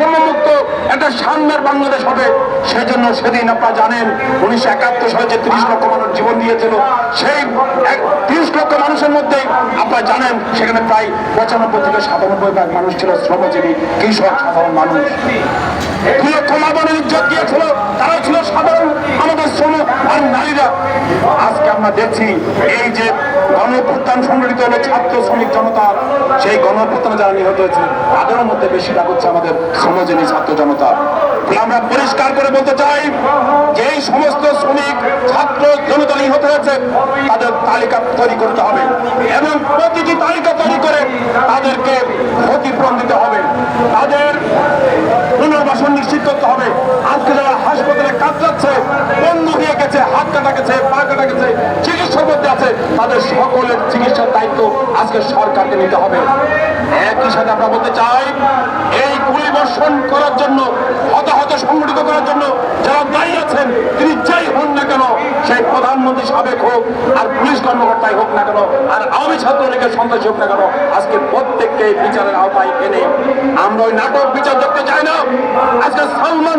বৈষম্যমুক্ত একটা সামনের বাংলাদেশ হবে। সেই জন্য সেদিন আপনারা জানেন, উনিশশো একাত্তর সালে যে তিরিশ লক্ষ মানুষ জীবন দিয়েছিল, সেই তিরিশ লক্ষ মানুষের মধ্যে আপনারা জানেন, সেখানে প্রায় পঁচানব্বই থেকে সাতানব্বই ভাগ মানুষ ছিল শ্রমজীবী, কৃষক, সাধারণ মানুষ। দুই মা বোনের ইজ্জত দিয়েছিল তারা ছিল সাধারণ আমাদের শ্রম আর নারীরা আজকে আমরা দেখছি এই যে গণপ্রত্যান সংগঠিত হলো ছাত্র শ্রমিক জনতা, সেই গণপ্রত্যানে যারা নিহত হয়েছে তাদের মধ্যে বেশিরভাগ হচ্ছে আমাদের শ্রমজীবী ছাত্র জনতা। আমরা পরিষ্কার করে বলতে চাই যে এই সমস্ত শ্রমিক, ছাত্র জনতা নিহত হয়েছে, তাদের তালিকা তৈরি করতে হবে। এবং প্রতিটি তালিকা তৈরি করে তাদেরকে ক্ষতিপূরণ দিতে হবে। তাদের পুনর্বাসন নিশ্চিত করতে হবে। আজকে যারা হাসপাতালে কাজ হাত কাটা গেছে পা কাটা গেছে চিকিৎসার মধ্যে আছে। তাদের সকলের চিকিৎসার দায়িত্ব আজকে সরকারকে নিতে হবে। একই সাথে আমরা বলতে চাই, এই গুলি বর্ষণ করার জন্য, হতাহত সংগঠিত করার জন্য যারা দায়ী আছেন, তিনি যাই হন না কেন, সেই প্রধানমন্ত্রী সাবেক হোক আর পুলিশ কর্মকর্তাই হোক না কেন, আর আওয়ামী ছাত্রলীগের সন্ত্রাসী হোক না কেন, আজকে প্রত্যেককে বিচারের আওতায় এনে, আমরা ওই নাটক বিচার দেখতে চাই না। আজকে সালমান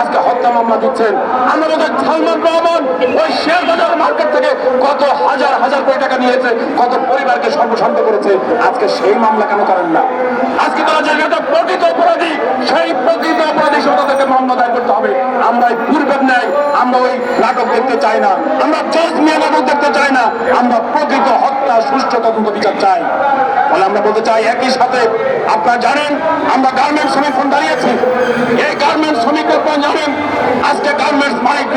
আজকে হত্যা মামলা দিচ্ছেন। আমরা বলতে সালমান রহমান ওই শেয়ার বাজার মার্কেট থেকে কত হাজার হাজার কোটি টাকা নিয়েছে, কত পরিবারকে সর্বশান্ত করেছে। আজকে সেই মামলা কেন করেন না? আজকে তারা একটা প্রকৃত অপরাধী। সেই প্রকৃত অপরাধী সহ তাদেরকে মামলা দায়ের করতে হবে। আমরা এই পূর্বের ন্যায়, আমরা ওই নাটক দেখতে চাই না। আমরা জজ নিয়ে নাটক দেখতে চাই না। আমরা প্রকৃত হত্যা, সুষ্ঠু তদন্ত বিচার চাই। বলে আমরা বলতে চাই, একই সাথে আপনারা জানেন, আমরা গার্মেন্টস শ্রমিক দাঁড়িয়েছি এই গার্মেন্টস শ্রমিক আপনারা জানেন আজকে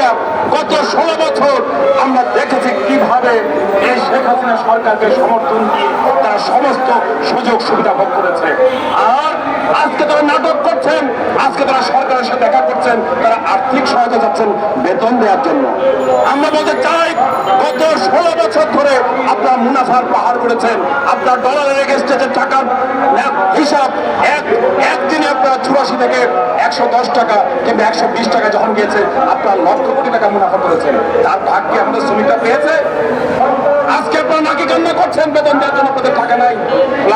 মালিকরা গত ষোলো বছর আমরা দেখেছি কীভাবে এই শেখ হাসিনা সরকারকে সমর্থন দিয়ে তারা সমস্ত সুযোগ সুবিধা ভোগ করেছে। আর আজকে তারা নাটক করছেন, আজকে তারা সরকারের সাথে দেখা করছেন তারা আর্থিক সহায়তা চাচ্ছেন বেতন দেওয়ার জন্য। আমরা বলতে চাই, গত ষোলো বছর ধরে আপনার মুনাফার পাহাড় করেছেন আপনার ডলারের এগেস্টে টাকার হিসাব এক, একদিনে আপনার চুরাশি থেকে একশো দশ টাকা কিংবা একশো বিশ টাকা যখন গিয়েছে, আপনার লক্ষ কোটি টাকা মুনাফা করেছেন। তার ভাগ্যে আমাদের শ্রমিকরা পেয়েছে? আজকে আপনারা নাকি কান্না করছেন বেতন দেওয়ার জন্য? আপনাদের টাকা নাই।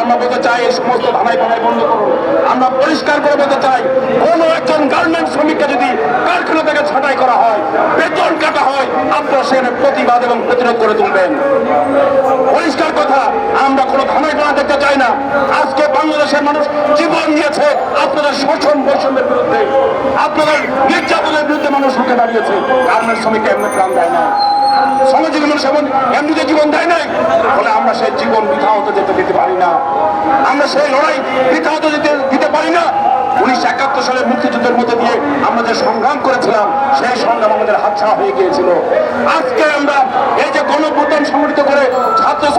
আমরা বলতে চাই, এই সমস্ত ধানাই পানাই বন্ধ করুন। আমরা পরিষ্কার করে বলতে চাই, কোনো একজন গার্মেন্ট শ্রমিককে যদি কারখানা থেকে ছাঁটাই করা হয়, বেতন কাটা হয় আপনারা সেখানে প্রতিবাদ এবং প্রতিরোধ করে তুলবেন। পরিষ্কার কথা, আমরা কোনো ধানাই পানা দেখতে চাই না। আজকে বাংলাদেশের মানুষ জীবন দিয়েছে আপনাদের শোষণ বৈষম্যের বিরুদ্ধে। আপনাদের নির্যাতনের বিরুদ্ধে মানুষ রুখে দাঁড়িয়েছে। গার্মেন্ট শ্রমিককে এমনি প্রাণ দেয় না। সমাজের মানুষ এমন এমনিতে জীবন দেয় নাই বলে আমরা সেই জীবন বৃথা যেতে দিতে পারি না। আমরা সেই লড়াই বৃথা দিতে দিতে পারি না উনিশশো একাত্তর সালে মুক্তিযুদ্ধের মধ্যে দিয়ে আমরা যে সংগ্রাম করেছিলাম, সেই সংগ্রাম আমাদের হাতছাড়া হয়ে গিয়েছিল। আজকে আমরা এই যে গণভোটান সংগঠিত করে